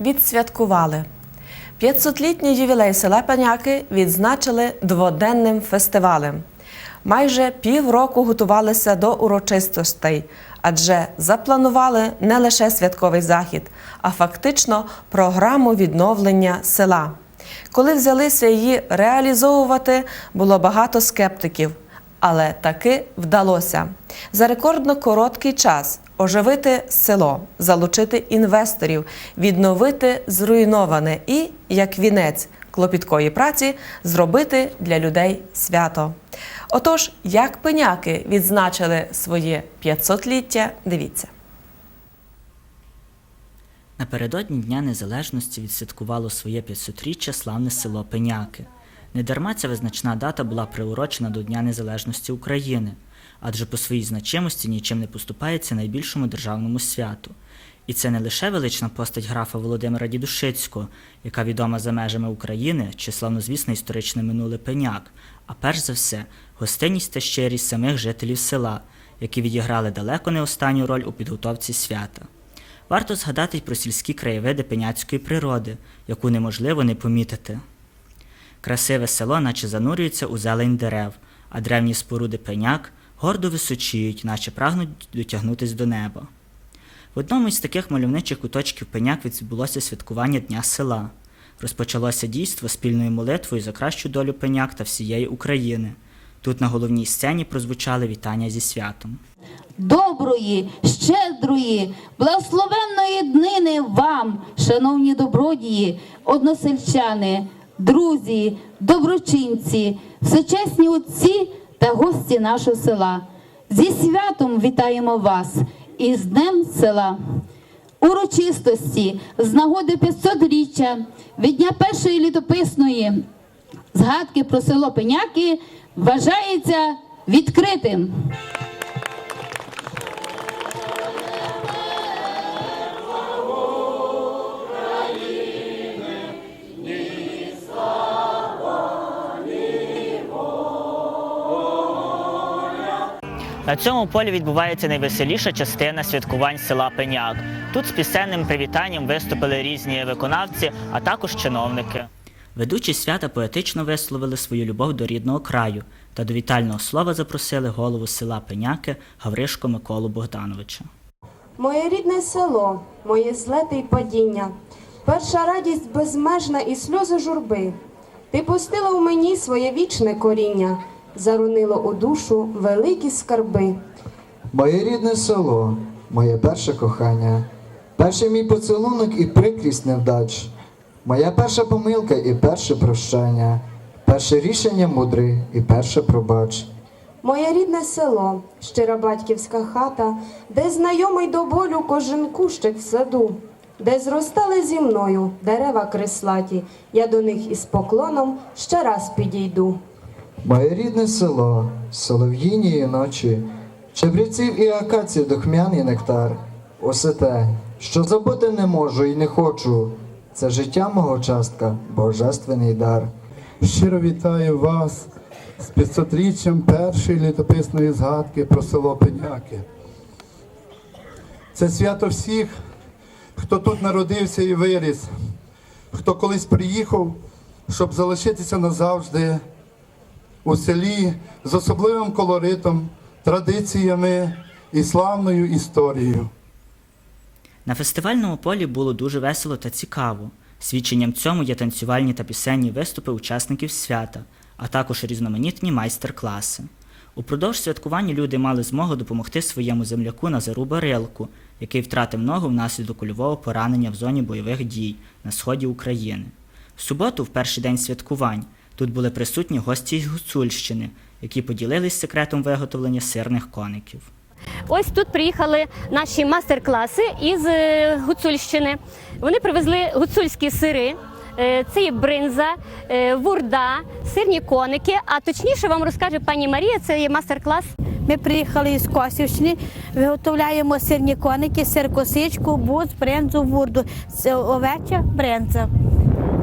відсвяткували. 500-літній ювілей села Паняки відзначили дводенним фестивалем. Майже півроку готувалися до урочистостей, адже запланували не лише святковий захід, а фактично програму відновлення села. Коли взялися її реалізовувати, було багато скептиків, але таки вдалося за рекордно короткий час оживити село, залучити інвесторів, відновити зруйноване і, як вінець клопіткої праці, зробити для людей свято. Отож, як пеняки відзначили своє 500-ліття, дивіться. Напередодні Дня Незалежності відсвяткувало своє 500-річчя славне село Пеняки. Недарма ця визначна дата була приурочена до Дня Незалежності України, адже по своїй значимості нічим не поступається найбільшому державному святу. І це не лише велична постать графа Володимира Дідушицького, яка відома за межами України чи славнозвісне історичне минуле пеняк, а перш за все гостинність та щирість самих жителів села, які відіграли далеко не останню роль у підготовці свята. Варто згадати й про сільські краєвиди пеняцької природи, яку неможливо не помітити. Красиве село, наче занурюється у зелень дерев, а древні споруди пеняк гордо височіють, наче прагнуть дотягнутись до неба. В одному із таких мальовничих куточків пеняк відбулося святкування Дня села. Розпочалося дійство спільною молитвою за кращу долю пеняк та всієї України. Тут на головній сцені прозвучали вітання зі святом. доброї, щедрої, благословенної днини вам, шановні добродії, односельчани, друзі, доброчинці, всечесні отці та гості нашого села. Зі святом вітаємо вас і з Днем села. Урочистості з нагоди 500-річчя від дня першої літописної згадки про село Пеняки вважається відкритим. На цьому полі відбувається найвеселіша частина святкувань села Пеняк. Тут з пісенним привітанням виступили різні виконавці, а також чиновники. Ведучі свята поетично висловили свою любов до рідного краю та до вітального слова запросили голову села Пеняки Гавришко Миколу Богдановича. Моє рідне село, моє злете й падіння, перша радість безмежна і сльози журби. Ти пустила в мені своє вічне коріння, зарунило у душу великі скарби. Моє рідне село, моє перше кохання, перший мій поцілунок і прикрість невдач, моя перша помилка і перше прощання, перше рішення мудре і перше пробач. Моє рідне село, щира батьківська хата, де знайомий до болю кожен кущик в саду, де зростали зі мною дерева крислаті, я до них із поклоном ще раз підійду. Моє рідне село, солов'їнії ночі, чебреців і акацій духмяний нектар. Усе те, що забути не можу і не хочу, це життя мого частка, божественний дар. Щиро вітаю вас з 500-річчям першої літописної згадки про село Пеняки. Це свято всіх, хто тут народився і виріс, хто колись приїхав, щоб залишитися назавжди у селі з особливим колоритом, традиціями і славною історією. На фестивальному полі було дуже весело та цікаво. Свідченням цьому є танцювальні та пісенні виступи учасників свята, а також різноманітні майстер-класи. Упродовж святкування люди мали змогу допомогти своєму земляку Назару Барилку, який втратив ногу внаслідок кульового поранення в зоні бойових дій на сході України. В суботу, в перший день святкувань, тут були присутні гості з Гуцульщини, які поділились секретом виготовлення сирних коників. Ось тут приїхали наші мастер-класи із е, Гуцульщини. Вони привезли гуцульські сири. Е, Це є бринза, е, вурда, сирні коники. А точніше вам розкаже пані Марія. Це є мастер-клас. Ми приїхали із Косівщини, виготовляємо сирні коники, сир косичку, буц, брензу, вурду, Це овеча, бренза.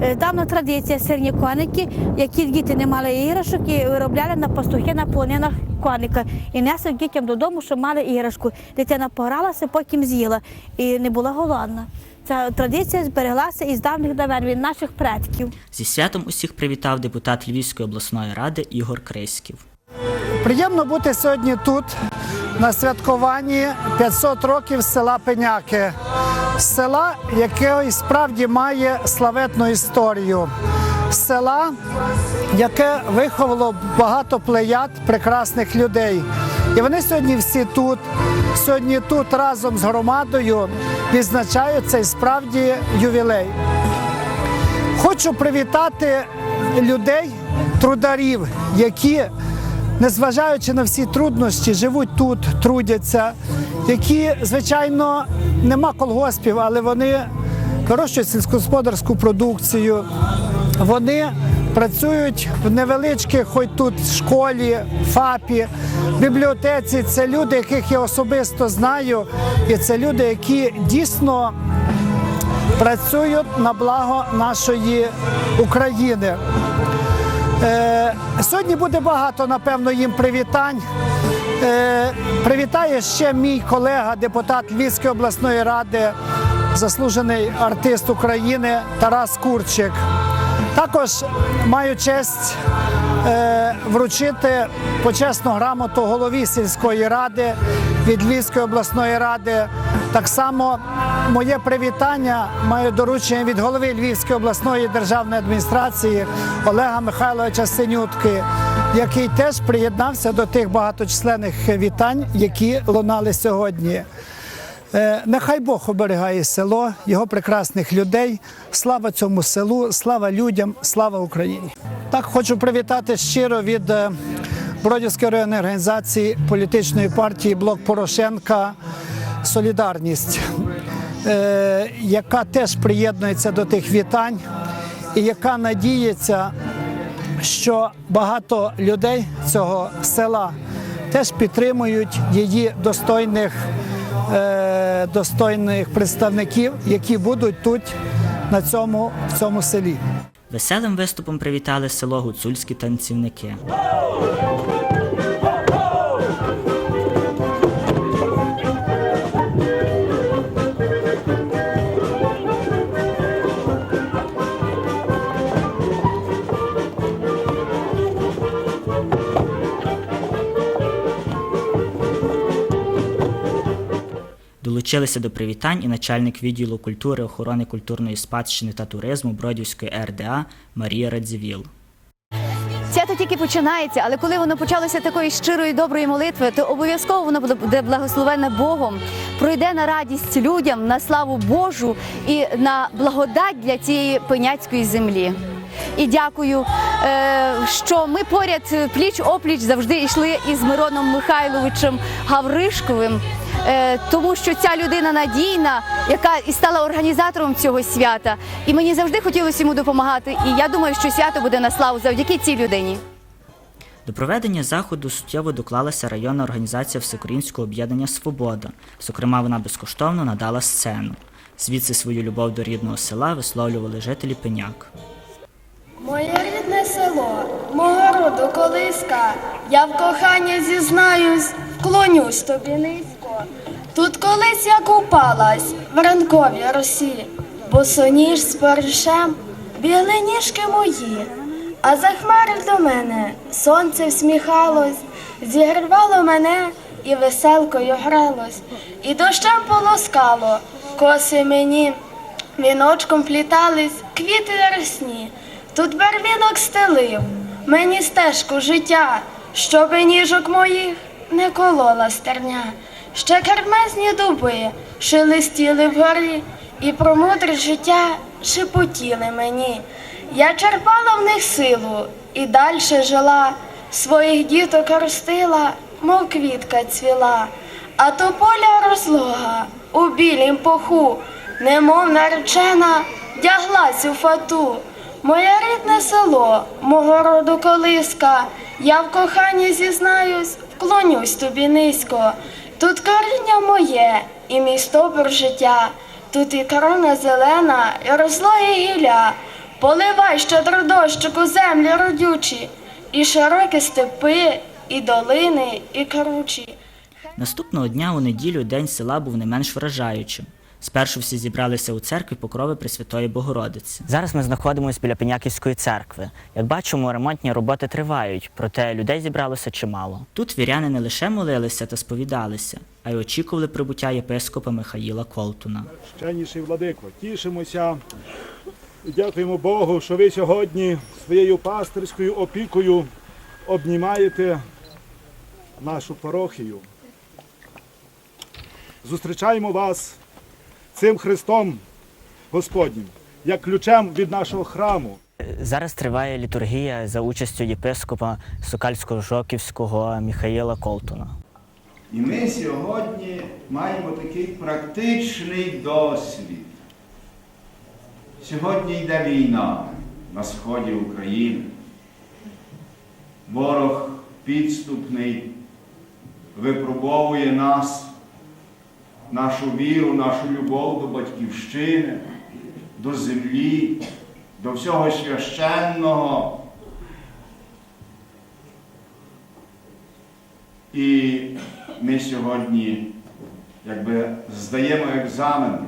Е, Давна традиція сирні коники, які діти не мали іграшок і виробляли на пастухи на полонинах коника. І несли дітям додому, щоб мали іграшку. Дитина погралася, потім з'їла і не була голодна. ця традиція збереглася із давніх давен від наших предків. Зі святом усіх привітав депутат Львівської обласної ради Ігор Криськів. Приємно бути сьогодні тут на святкуванні 500 років села Пеняки, села, яке справді має славетну історію. Села, яке виховало багато плеяд прекрасних людей. І вони сьогодні всі тут, сьогодні тут разом з громадою відзначають цей справді ювілей. Хочу привітати людей, трударів, які, незважаючи на всі труднощі, живуть тут, трудяться, які, звичайно, нема колгоспів, але вони вирощують сільськогосподарську продукцію. Вони працюють в невеличких, хоч тут школі, ФАПі, бібліотеці. Це люди, яких я особисто знаю, і це люди, які дійсно працюють на благо нашої України. Сьогодні буде багато, напевно, їм привітань. Е, привітає ще мій колега, депутат Львівської обласної ради, заслужений артист України Тарас Курчик. Також маю честь е, вручити почесну грамоту голові сільської ради від Львівської обласної ради. Так само моє привітання маю доручення від голови Львівської обласної державної адміністрації Олега Михайловича Синютки, який теж приєднався до тих багаточисленних вітань, які лунали сьогодні. Е, Нехай Бог оберігає село, його прекрасних людей. Слава цьому селу, слава людям, слава Україні. Так хочу привітати щиро від е, Бродівської районної організації політичної партії Блок Порошенка Солідарність, е, яка теж приєднується до тих вітань і яка надіється, що багато людей цього села теж підтримують її достойних, е, достойних представників, які будуть тут на цьому, в цьому селі. Веселим виступом привітали село гуцульські танцівники. Долучилися до привітань і начальник відділу культури, охорони культурної спадщини та туризму Бродівської РДА Марія Радзівіл. Свято тільки починається, але коли воно почалося такої щирої доброї молитви, то обов'язково воно буде благословенне Богом, пройде на радість людям, на славу Божу і на благодать для цієї пеняцької землі. І дякую, е, що ми поряд пліч опліч завжди йшли із Мироном Михайловичем Гавришковим. Е, Тому що ця людина надійна, яка і стала організатором цього свята, і мені завжди хотілося йому допомагати. І я думаю, що свято буде на славу завдяки цій людині. До проведення заходу суттєво доклалася районна організація Всеукраїнського об'єднання Свобода. Зокрема, вона безкоштовно надала сцену. Звідси свою любов до рідного села висловлювали жителі Пеняк. Моє рідне село, мого роду колиска, я в коханні зізнаюсь, вклонюсь тобі низько. Тут колись я купалась в ранковій росі, босоніж з паришем, бігли ніжки мої, а за хмари до мене сонце всміхалось, зігрівало мене і веселкою гралось, і дощем полоскало коси мені. Віночком плітались квіти росні, тут барвінок стелив мені стежку життя, щоби ніжок моїх не колола стерня. Ще кермезні дуби шелестіли вгорі, і про мудре життя шепотіли мені. Я черпала в них силу і дальше жила, своїх діток ростила, мов квітка цвіла, а то поля розлога у білім поху, немов наречена, вдяглась у фату. Моє рідне село, мого роду колиска, я в коханні зізнаюсь, вклонюсь тобі низько. Тут коріння моє і мій стовбур життя, тут і корона зелена, і розлає гілля. Поливай щедро дощику землі родючі, і широкі степи, і долини, і кручі. Наступного дня у неділю день села був не менш вражаючим. Спершу всі зібралися у церкві Покрови Пресвятої Богородиці. Зараз ми знаходимося біля Пеняківської церкви. Як бачимо, ремонтні роботи тривають, проте людей зібралося чимало. Тут віряни не лише молилися та сповідалися, а й очікували прибуття єпископа Михаїла Колтуна. Щенніший владико, тішимося. і Дякуємо Богу, що ви сьогодні своєю пастирською опікою обнімаєте нашу парохію. Зустрічаємо вас цим Христом Господнім, як ключем від нашого храму. Зараз триває літургія за участю єпископа Сокальсько-Жоківського Михаїла Колтуна. І ми сьогодні маємо такий практичний досвід. Сьогодні йде війна на сході України. Ворог підступний випробовує нас, нашу віру, нашу любов до батьківщини, до землі, до всього священного. І ми сьогодні якби здаємо екзамен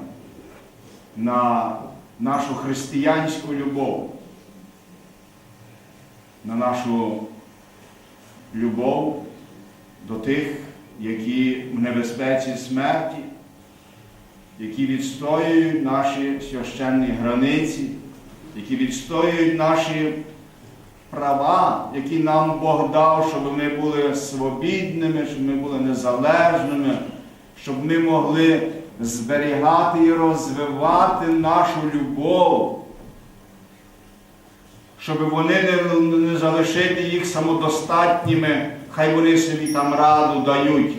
на нашу християнську любов, на нашу любов до тих, які в небезпеці смерті, які відстоюють наші священні границі, які відстоюють наші права, які нам Бог дав, щоб ми були свобідними, щоб ми були незалежними, щоб ми могли зберігати і розвивати нашу любов, щоб вони не, залишити їх самодостатніми, хай вони собі там раду дають.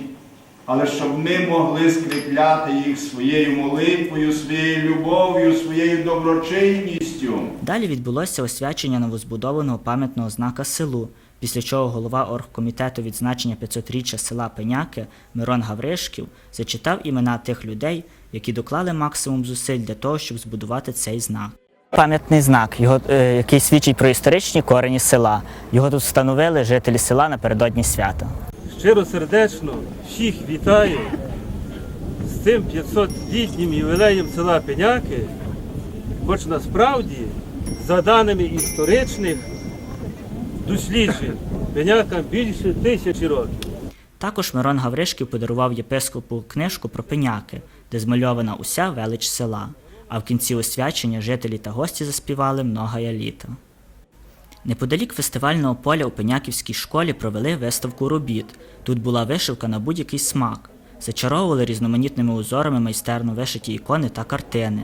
Але щоб ми могли скріпляти їх своєю молитвою, своєю любов'ю, своєю доброчинністю. Далі відбулося освячення новозбудованого пам'ятного знака селу, після чого голова оргкомітету відзначення 500-річчя села Пеняки Мирон Гавришків зачитав імена тих людей, які доклали максимум зусиль для того, щоб збудувати цей знак. Пам'ятний знак, його, е, який свідчить про історичні корені села. Його тут встановили жителі села напередодні свята. Щиро сердечно всіх вітаю з цим 500-літнім ювілеєм села Пеняки, хоч насправді, за даними історичних досліджень, Пенякам більше тисячі років. Також Мирон Гавришків подарував єпископу книжку про пеняки, де змальована уся велич села. А в кінці освячення жителі та гості заспівали «Многая літа. Неподалік фестивального поля у Пеняківській школі провели виставку робіт. Тут була вишивка на будь-який смак. Зачаровували різноманітними узорами майстерно вишиті ікони та картини.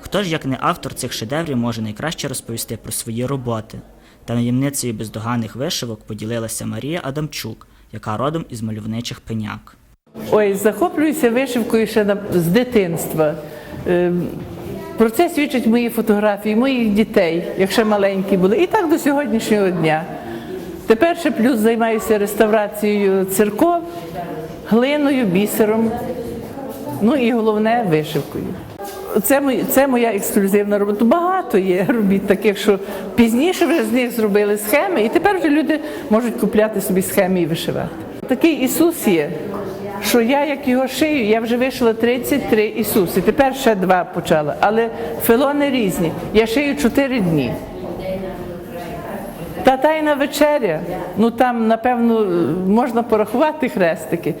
Хто ж, як не автор цих шедеврів, може найкраще розповісти про свої роботи? Таємницею бездоганних вишивок поділилася Марія Адамчук, яка родом із мальовничих пеняк. Ой, захоплююся вишивкою ще з дитинства. Про це свідчать мої фотографії, моїх дітей, як ще маленькі були, і так до сьогоднішнього дня. Тепер ще плюс займаюся реставрацією церков, глиною, бісером, ну і головне вишивкою. Це, це моя ексклюзивна робота. Багато є робіт таких, що пізніше вже з них зробили схеми, і тепер вже люди можуть купляти собі схеми і вишивати. Такий Ісус є, що я як його шию, я вже вишила 33 Ісуси. Тепер ще два почала. Але фелони різні. Я шию 4 дні. Та тайна вечеря, ну там, напевно, можна порахувати хрестики.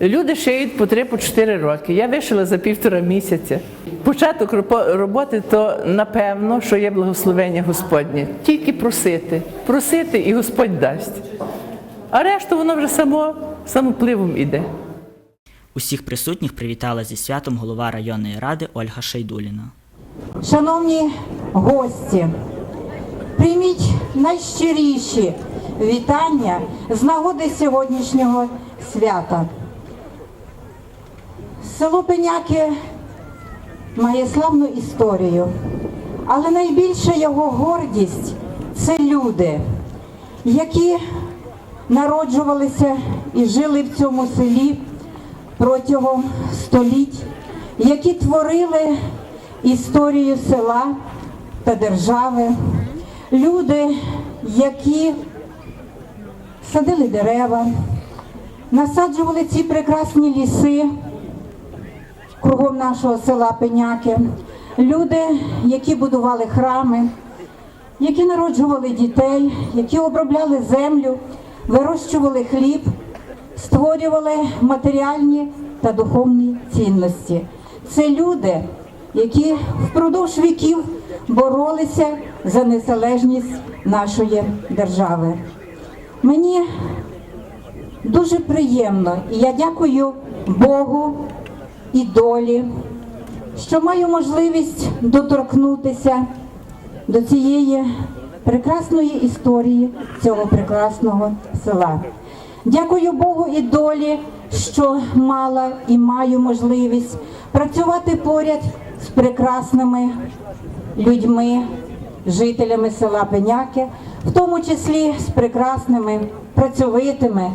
Люди шиють по 3 по 4 роки. Я вишила за півтора місяця. Початок роботи то напевно, що є благословення Господнє. Тільки просити, просити і Господь дасть. А решту воно вже само самопливом іде. Усіх присутніх привітала зі святом голова районної ради Ольга Шайдуліна. Шановні гості, прийміть найщиріші вітання з нагоди сьогоднішнього свята. Село Пеняки має славну історію, але найбільша його гордість це люди, які народжувалися і жили в цьому селі протягом століть, які творили історію села та держави, люди, які садили дерева, насаджували ці прекрасні ліси, кругом нашого села Пеняки, люди, які будували храми, які народжували дітей, які обробляли землю, вирощували хліб, створювали матеріальні та духовні цінності. Це люди, які впродовж віків боролися за незалежність нашої держави. Мені дуже приємно, і я дякую Богу і долі, що маю можливість доторкнутися до цієї прекрасної історії цього прекрасного села. Дякую Богу і долі, що мала і маю можливість працювати поряд з прекрасними людьми, жителями села Пеняки, в тому числі з прекрасними, працьовитими,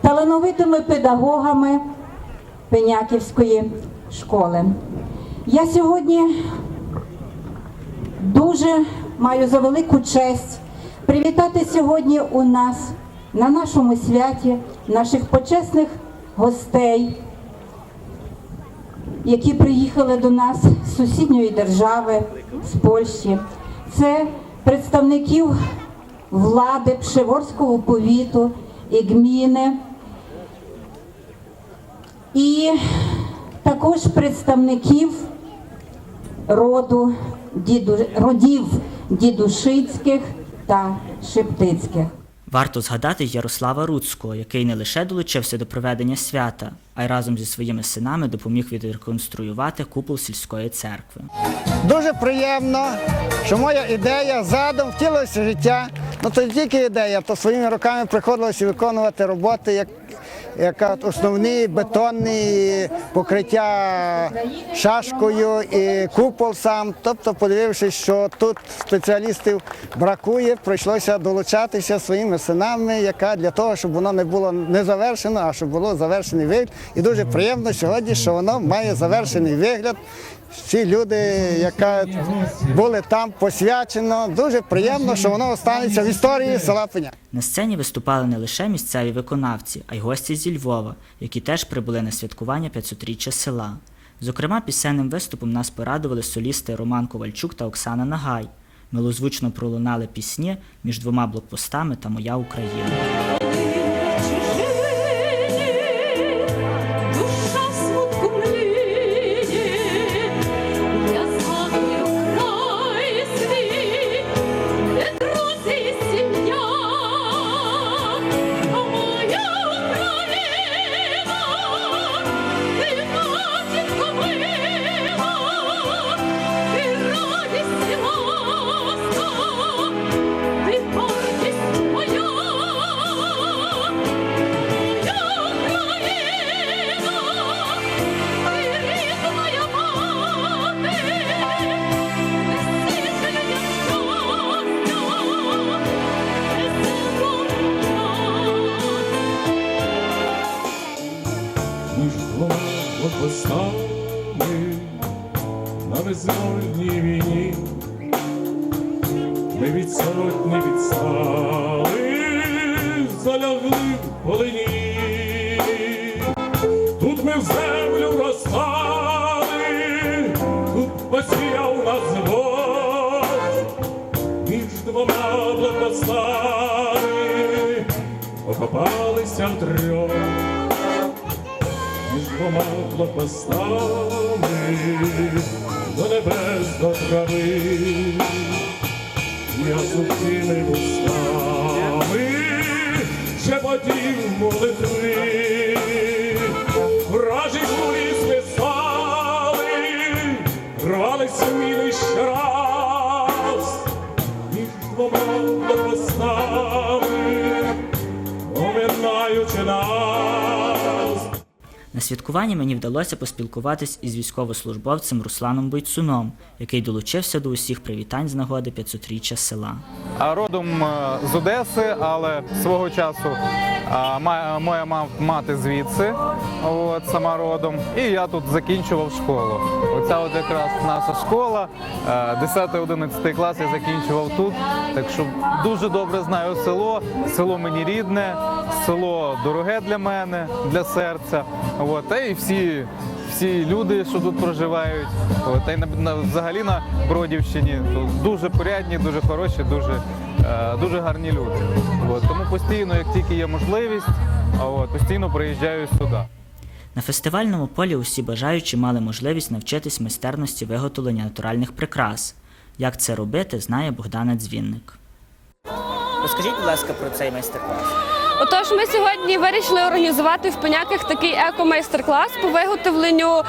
талановитими педагогами Пеняківської школи. Я сьогодні дуже маю за велику честь привітати сьогодні у нас на нашому святі наших почесних гостей, які приїхали до нас з сусідньої держави, з Польщі. Це представників влади Пшеворського повіту і гміни. І також представників роду діду, родів дідушицьких та шептицьких. Варто згадати Ярослава Руцького, який не лише долучився до проведення свята, а й разом зі своїми синами допоміг відреконструювати купол сільської церкви. Дуже приємно, що моя ідея задум втілилася життя. Ну то тільки ідея, то своїми руками приходилося виконувати роботи, як, як от основні бетонні покриття шашкою і купол сам. Тобто, подивившись, що тут спеціалістів бракує, прийшлося долучатися своїми синами, яка для того, щоб воно не було не завершено, а щоб було завершений вигляд. І дуже приємно сьогодні, що воно має завершений вигляд. Всі люди, які були там посвячено, дуже приємно, що воно останеться в історії села Пеня. На сцені виступали не лише місцеві виконавці, а й гості зі Львова, які теж прибули на святкування 500-річчя села. Зокрема, пісенним виступом нас порадували солісти Роман Ковальчук та Оксана Нагай. Милозвучно пролунали пісні між двома блокпостами та Моя Україна. Між двома блокпостами на визвольній війні. Ми від сотні відстали, залягли в полині. Тут ми в землю розпали, тут посіяв нас Бог, між двома блокпостами окопалися втрьох двома блокпостами до небес до трави, я сухими вустами шепотів молитви, вражі кулі свисали, рвались міни ще раз, між двома блокпостами, оминаючи нас. На святкуванні мені вдалося поспілкуватись із військовослужбовцем Русланом Бойцуном, який долучився до усіх привітань з нагоди 500-річчя села. Родом е, з Одеси, але свого часу моя ма- мати звідси, от, сама родом, і я тут закінчував школу. Оця от якраз наша школа, 10-11 клас я закінчував тут. Так що дуже добре знаю село. Село мені рідне, село дороге для мене, для серця. От, та і всі, всі люди, що тут проживають. От, та й на, на, взагалі на Бродівщині то дуже порядні, дуже хороші, дуже, е, дуже гарні люди. От, тому постійно, як тільки є можливість, от, постійно приїжджаю сюди. На фестивальному полі усі бажаючі мали можливість навчитись майстерності виготовлення натуральних прикрас. Як це робити, знає Богдана Дзвінник. Розкажіть, будь ласка, про цей майстер-клас. Отож, ми сьогодні вирішили організувати в Пеняках такий еко-майстер-клас по виготовленню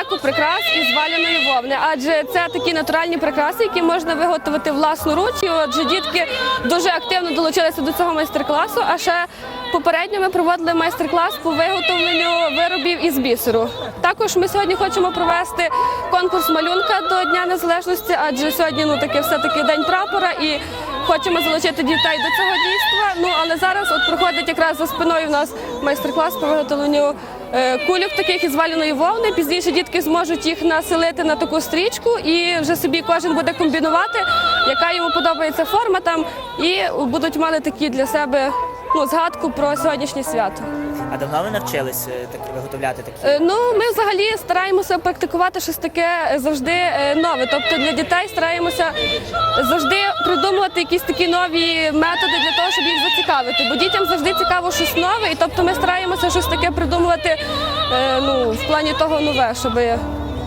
еко-прикрас із валяної вовни. Адже це такі натуральні прикраси, які можна виготовити власноруч. І отже, дітки дуже активно долучилися до цього майстер-класу. А ще попередньо ми проводили майстер-клас по виготовленню виробів із бісеру. Також ми сьогодні хочемо провести конкурс малюнка до Дня Незалежності, адже сьогодні ну таки все таки день прапора і хочемо залучити дітей до цього дійства. Ну але зараз от проходить якраз за спиною в нас майстер-клас по виготовленню е, кульок таких із валяної вовни. Пізніше дітки зможуть їх населити на таку стрічку, і вже собі кожен буде комбінувати, яка йому подобається форма там, і будуть мати такі для себе ну, згадку про сьогоднішнє свято. А давно ви навчились так виготовляти такі? Е, Ну, ми взагалі стараємося практикувати щось таке е, завжди е, нове. Тобто для дітей стараємося завжди придумувати якісь такі нові методи для того, щоб їх зацікавити. Бо дітям завжди цікаво щось нове, і тобто ми стараємося щось таке придумувати е, ну, в плані того нове, щоб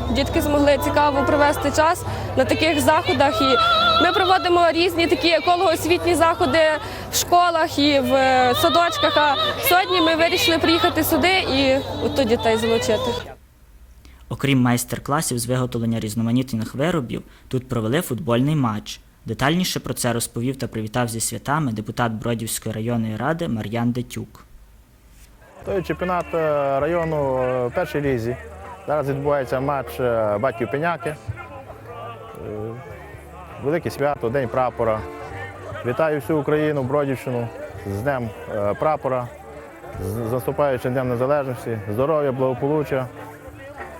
дітки змогли цікаво провести час на таких заходах. І ми проводимо різні такі еколого-освітні заходи в школах і в е, садочках. А сьогодні ми вирішили приїхати сюди і от дітей залучити. Окрім майстер-класів з виготовлення різноманітних виробів, тут провели футбольний матч. Детальніше про це розповів та привітав зі святами депутат Бродівської районної ради Мар'ян Детюк. Той чемпіонат е, району е, першій лізі. Зараз відбувається матч батьків Пеняки. Велике свято, День прапора. Вітаю всю Україну, Бродівщину з Днем е, прапора, з наступаючим Днем Незалежності, здоров'я, благополуччя,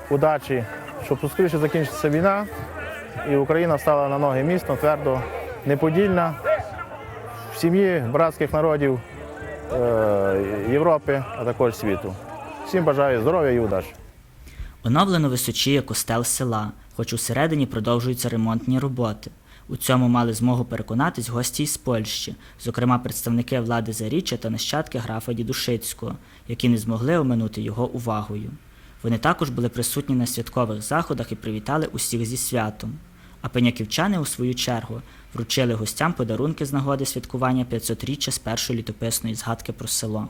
удачі, щоб поскоріше закінчиться війна і Україна стала на ноги міцно, твердо, неподільна, в сім'ї братських народів е, Європи, а також світу. Всім бажаю здоров'я і удачі. Оновлено височіє костел села, хоч усередині продовжуються ремонтні роботи. У цьому мали змогу переконатись гості із Польщі, зокрема представники влади Заріччя та нащадки графа Дідушицького, які не змогли оминути його увагою. Вони також були присутні на святкових заходах і привітали усіх зі святом. А пеняківчани, у свою чергу, вручили гостям подарунки з нагоди святкування 500-річчя з першої літописної згадки про село.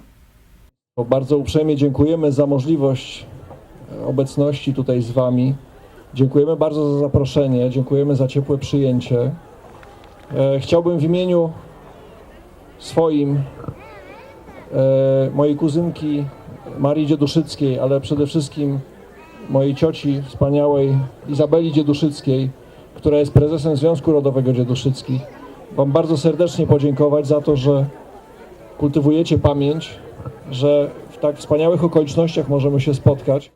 Bardzo uprzejmie dziękujemy za możliwość e, obecności tutaj z Wami. Dziękujemy bardzo za zaproszenie, dziękujemy za ciepłe przyjęcie. E, Chciałbym w imieniu swoim, e, mojej kuzynki Marii Dzieduszyckiej, ale przede wszystkim mojej cioci wspaniałej Izabeli Dzieduszyckiej, która jest prezesem Związku Rodowego Dzieduszyckich, Wam bardzo serdecznie podziękować za to, że kultywujecie pamięć, że w tak wspaniałych okolicznościach możemy się spotkać.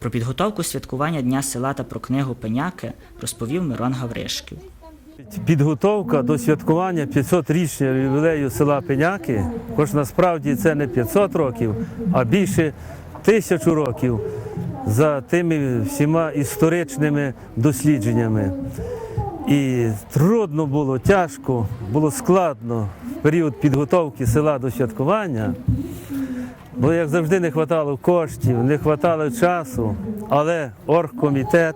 Про підготовку святкування Дня села та про книгу Пеняки розповів Мирон Гавришків. Підготовка до святкування 500-річного ювілею села Пеняки, хоч насправді це не 500 років, а більше тисячу років за тими всіма історичними дослідженнями. І трудно було, тяжко, було складно в період підготовки села до святкування. Бо як завжди не вистачало коштів, не вистачало часу, але оргкомітет,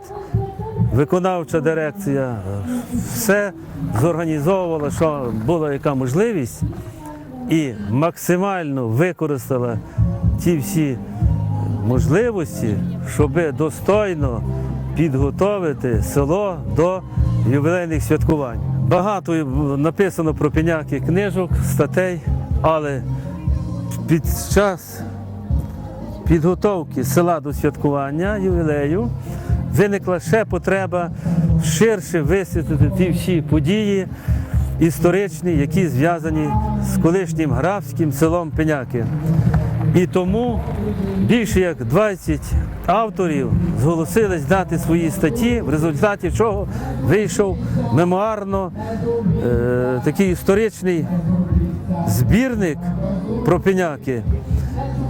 виконавча дирекція все зорганізовувала, що була яка можливість, і максимально використала ті всі можливості, щоб достойно підготовити село до ювілейних святкувань. Багато написано про пеняки книжок, статей, але під час підготовки села до святкування ювілею виникла ще потреба ширше висвітлити ті всі події історичні, які зв'язані з колишнім графським селом Пеняки. І тому більше як 20 авторів зголосились дати свої статті, в результаті чого вийшов мемуарно е, такий історичний збірник про пеняки.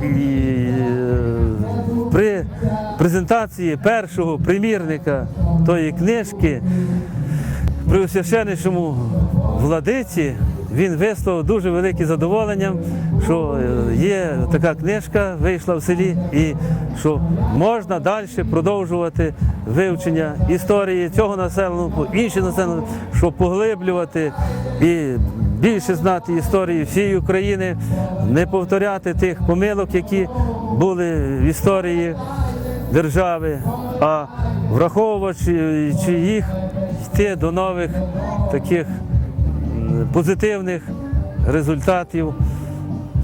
І е, при презентації першого примірника тої книжки при священнішому владиці він висловив дуже велике задоволення, що е, є така книжка, вийшла в селі, і що можна далі продовжувати вивчення історії цього населеного, інших населених, щоб поглиблювати і більше знати історії всієї України, не повторяти тих помилок, які були в історії держави, а враховуючи їх, йти до нових таких позитивних результатів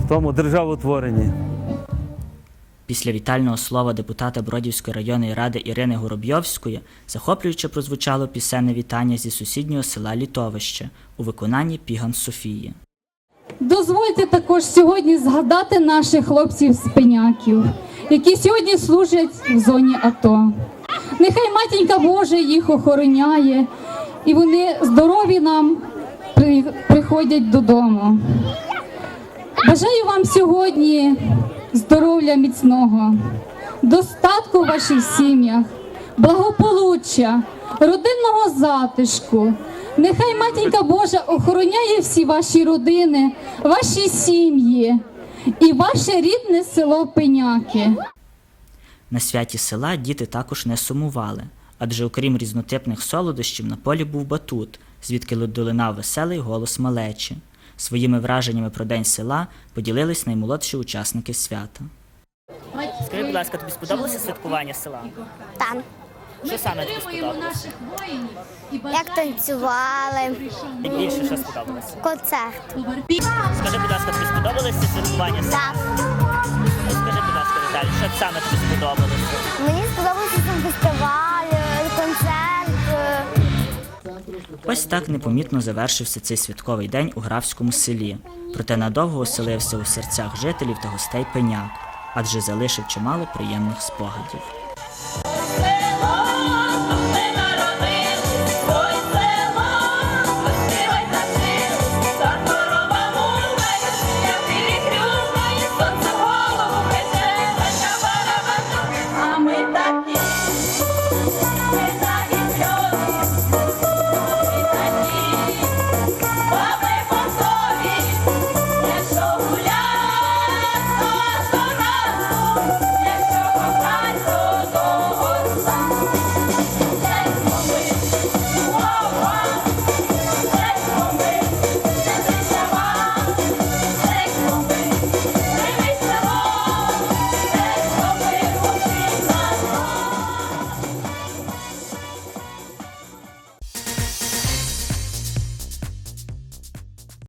в тому державотворенні. Після вітального слова депутата Бродівської районної ради Ірини Горобйовської захоплююче прозвучало пісенне вітання зі сусіднього села Літовище у виконанні Піган Софії. Дозвольте також сьогодні згадати наших хлопців-спиняків, які сьогодні служать в зоні АТО. Нехай матінька Божа їх охороняє, і вони здорові нам приходять додому. Бажаю вам сьогодні здоров'я міцного, достатку в ваших сім'ях, благополуччя, родинного затишку. Нехай матінка Божа охороняє всі ваші родини, ваші сім'ї і ваше рідне село Пеняки. На святі села діти також не сумували, адже окрім різнотипних солодощів на полі був батут, звідки долинав веселий голос малечі. Своїми враженнями про день села поділились наймолодші учасники свята. Скажи, будь ласка, тобі сподобалося святкування села? Там. Що саме тобі сподобалося? Як танцювали. Найбільше що сподобалося? Концерт. Скажи, будь ласка, тобі сподобалося святкування села? Так. Скажи, будь ласка, Віталій, що саме тобі сподобалося? Мені сподобався фестиваль, концерт. Ось так непомітно завершився цей святковий день у графському селі. Проте надовго оселився у серцях жителів та гостей пеняк, адже залишив чимало приємних спогадів.